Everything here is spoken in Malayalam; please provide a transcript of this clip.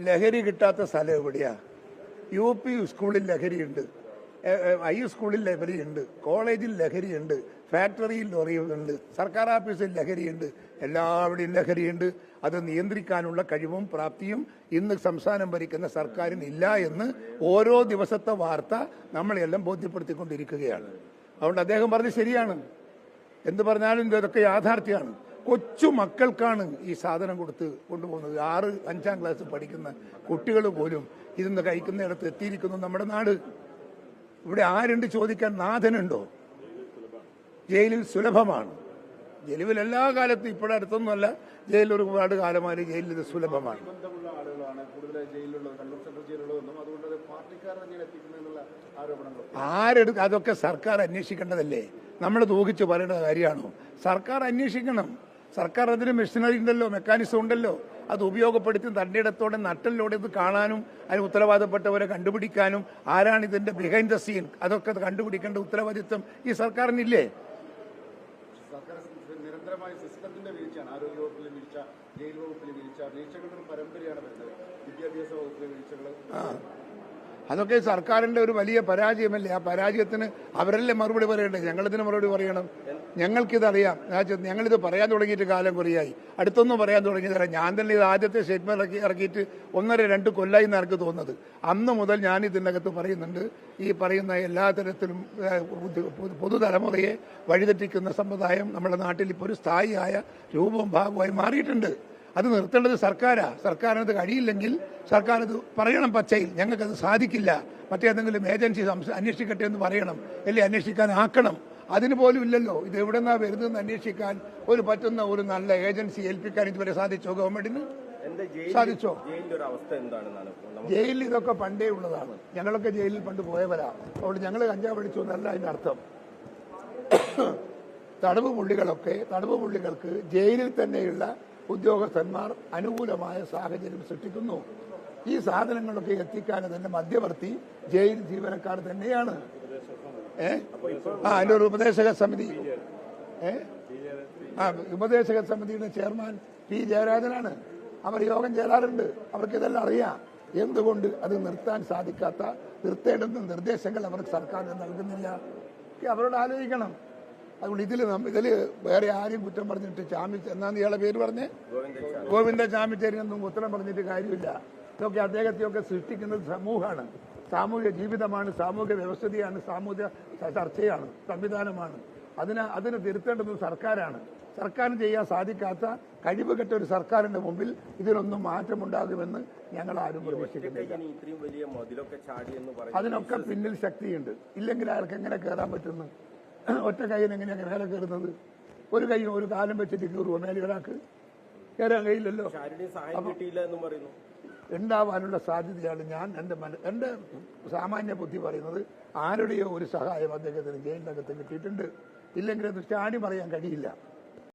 ലഹരി കിട്ടാത്ത സ്ഥലം എവിടെയാ? യു പി സ്കൂളിൽ ലഹരിയുണ്ട്. ഐ സ്കൂളിൽ ലഹരിയുണ്ട്. കോളേജിൽ ലഹരിയുണ്ട്. ഫാക്ടറിയിൽ ലഹരിയുണ്ട്. സർക്കാർ ഓഫീസിൽ ലഹരിയുണ്ട്. എല്ലാവിടെയും ലഹരിയുണ്ട്. അത് നിയന്ത്രിക്കാനുള്ള കഴിവും പ്രാപ്തിയും ഇന്ന് സംസ്ഥാനം ഭരിക്കുന്ന സർക്കാരിന് ഇല്ല എന്ന് ഓരോ ദിവസത്തെ വാർത്ത നമ്മളെല്ലാം ബോധ്യപ്പെടുത്തിക്കൊണ്ടിരിക്കുകയാണ്. അതുകൊണ്ട് അദ്ദേഹം പറഞ്ഞത് ശരിയാണ്. എന്ത് പറഞ്ഞാലും ഇതൊക്കെ യാഥാർത്ഥ്യമാണ്. കൊച്ചു മക്കൾക്കാണ് ഈ സാധനം കൊടുത്ത് കൊണ്ടുപോകുന്നത്. ആറ് അഞ്ചാം ക്ലാസ് പഠിക്കുന്ന കുട്ടികൾ പോലും ഇതിന്ന് കഴിക്കുന്നിടത്ത് എത്തിയിരിക്കുന്നു നമ്മുടെ നാട്. ഇവിടെ ആരുണ്ട് ചോദിക്കാൻ നാഥനുണ്ടോ? ജയിലിൽ സുലഭമാണ്. ജയിലിൽ എല്ലാ കാലത്തും ഇപ്പോഴടുത്തൊന്നുമല്ല ജയിലിൽ ഒരുപാട് കാലമായി ജയിലിൽ ഇത് സുലഭമാണ്. ആരെടുക്ക അതൊക്കെ സർക്കാർ അന്വേഷിക്കേണ്ടതല്ലേ? നമ്മൾ തൂകിച്ച് പറയേണ്ട കാര്യമാണോ? സർക്കാർ അന്വേഷിക്കണം. സർക്കാർ അതിന് മെഷീനറി ഉണ്ടല്ലോ മെക്കാനിസം ഉണ്ടല്ലോ. അത് ഉപയോഗപ്പെടുത്തി തണ്ടിടത്തോടെ ഇടത്തോടെ നട്ടലിലൂടെ ഇത് കാണാനും അതിന് ഉത്തരവാദപ്പെട്ടവരെ കണ്ടുപിടിക്കാനും ആരാണ് ഇതിന്റെ ബിഹൈൻഡ് ദ സീൻ അതൊക്കെ കണ്ടുപിടിക്കേണ്ട ഉത്തരവാദിത്വം ഈ സർക്കാരിനില്ലേ? ആ നിരന്തരമായ സിസ്റ്റത്തിന്റെ വീഴ്ചയാണ്. ആരോഗ്യ വകുപ്പിലെ വീഴ്ച ജയിൽ വകുപ്പിലെ വീഴ്ച വീഴ്ചകളുടെ ഒരു പരമ്പരയാണ് വരുന്നത്. വിദ്യാഭ്യാസ വകുപ്പിലെ വീഴ്ചകൾ അതൊക്കെ സർക്കാരിന്റെ ഒരു വലിയ പരാജയമല്ലേ? ആ പരാജയത്തിന് അവരല്ലേ മറുപടി പറയണ്ടേ? ഞങ്ങളിതിന് മറുപടി പറയണം? ഞങ്ങൾക്കിതറിയാം. ഞങ്ങളിത് പറയാൻ തുടങ്ങിയിട്ട് കാലം കുറയായി. അടുത്തൊന്നും പറയാൻ തുടങ്ങിയതല്ല. ഞാൻ തന്നെ ഇത് ആദ്യത്തെ സ്റ്റേറ്റ്മെന്റ് ഇറക്കി ഇറക്കിയിട്ട് ഒന്നര രണ്ട് കൊല്ലായി എന്ന് എനിക്ക് തോന്നുന്നത്. അന്ന് മുതൽ ഞാൻ ഇതിനകത്ത് പറയുന്നുണ്ട്. ഈ പറയുന്ന എല്ലാ തരത്തിലും പുതുതലമുറയെ വഴിതെറ്റിക്കുന്ന സമ്പ്രദായം നമ്മുടെ നാട്ടിൽ ഇപ്പോൾ ഒരു സ്ഥായിയായ രൂപവും ഭാഗമായി മാറിയിട്ടുണ്ട്. അത് നിർത്തേണ്ടത് സർക്കാരാ. സർക്കാരിനത് കഴിയില്ലെങ്കിൽ സർക്കാർ അത് പറയണം പച്ചയിൽ. ഞങ്ങൾക്കത് സാധിക്കില്ല. മറ്റേതെങ്കിലും ഏജൻസി അന്വേഷിക്കട്ടെ എന്ന് പറയണം. അല്ലെ? അന്വേഷിക്കാൻ ആക്കണം. അതിന് പോലും ഇല്ലല്ലോ. ഇത് എവിടെ നിന്നാ വരുന്നതെന്ന് അന്വേഷിക്കാൻ ഒരു പറ്റുന്ന ഒരു നല്ല ഏജൻസി ഏൽപ്പിക്കാൻ ഇതുവരെ സാധിച്ചോ ഗവൺമെന്റിന്? സാധിച്ചോ? ജയിലിൽ ഇതൊക്കെ പണ്ടേ ഉള്ളതാണ്. ഞങ്ങളൊക്കെ ജയിലിൽ പണ്ട് പോയവരാ. അതുകൊണ്ട് ഞങ്ങൾ കഞ്ചാവ് പഠിച്ചു എന്നല്ല അതിന്റെ അർത്ഥം. തടവ് പുള്ളികളൊക്കെ തടവ് പുള്ളികൾക്ക് ജയിലിൽ തന്നെയുള്ള ഉദ്യോഗസ്ഥന്മാർ അനുകൂലമായ സാഹചര്യം സൃഷ്ടിക്കുന്നു. ഈ സാധനങ്ങളൊക്കെ എത്തിക്കാൻ തന്നെ മധ്യവർത്തി ജയിൽ ജീവനക്കാർ തന്നെയാണ്. ഏ? ആ അതിന്റെ ഒരു ഉപദേശക സമിതി. ഏ? ആ ഉപദേശക സമിതിയുടെ ചെയർമാൻ പി ജയരാജനാണ്. അവർ യോഗം ചേരാറുണ്ട്. അവർക്ക് ഇതെല്ലാം അറിയാം. എന്തുകൊണ്ട് അത് നിർത്താൻ സാധിക്കാത്ത നിർത്തേണ്ടുന്ന നിർദ്ദേശങ്ങൾ അവർക്ക് സർക്കാർ നൽകുന്നില്ല? അവരോട് ആലോചിക്കണം. അതുകൊണ്ട് ഇതിൽ ഇതിൽ വേറെ ആരും കുറ്റം പറഞ്ഞിട്ട് ചാമി എന്നാന്ന് ഇയാളെ പേര് പറഞ്ഞേ? ഗോവിന്ദ ചാമിച്ചേരിയൊന്നും ഉത്തരം പറഞ്ഞിട്ട് കാര്യമില്ല. ഇതൊക്കെ അദ്ദേഹത്തെയൊക്കെ സൃഷ്ടിക്കുന്നത് സമൂഹമാണ്. സാമൂഹ്യ ജീവിതമാണ് സാമൂഹ്യ വ്യവസ്ഥിതിയാണ് സാമൂഹ്യ ചർച്ചയാണ് സംവിധാനമാണ്. അതിന് അതിന് തിരുത്തേണ്ടത് സർക്കാരാണ്. സർക്കാരിന് ചെയ്യാൻ സാധിക്കാത്ത കഴിവ് കെട്ട ഒരു സർക്കാരിന്റെ മുമ്പിൽ ഇതിനൊന്നും മാറ്റമുണ്ടാകുമെന്ന് ഞങ്ങൾ ആരും പ്രതീക്ഷിക്കുന്നില്ല. അതിനൊക്കെ പിന്നിൽ ശക്തിയുണ്ട്. ഇല്ലെങ്കിൽ അയാൾക്ക് എങ്ങനെ കയറാൻ പറ്റുന്നു? ഒറ്റ കൈ എങ്ങനെയാണ് മേലെ കയറുന്നത്? ഒരു കൈ ഒരു കാലം വെച്ചിട്ട് കയറുമോ മേലെ ഒരാൾക്ക് കയറാൻ കഴിയില്ലല്ലോ. ഉണ്ടാവാനുള്ള സാധ്യതയാണ് ഞാൻ എന്റെ മന എന്റെ സാമാന്യ ബുദ്ധി പറയുന്നത് ആരുടെയോ ഒരു സഹായം അദ്ദേഹത്തിന് ജയിലിനകത്ത് കിട്ടിയിട്ടുണ്ട്. ഇല്ലെങ്കിൽ അത് ചാടി പറയാൻ കഴിയില്ല.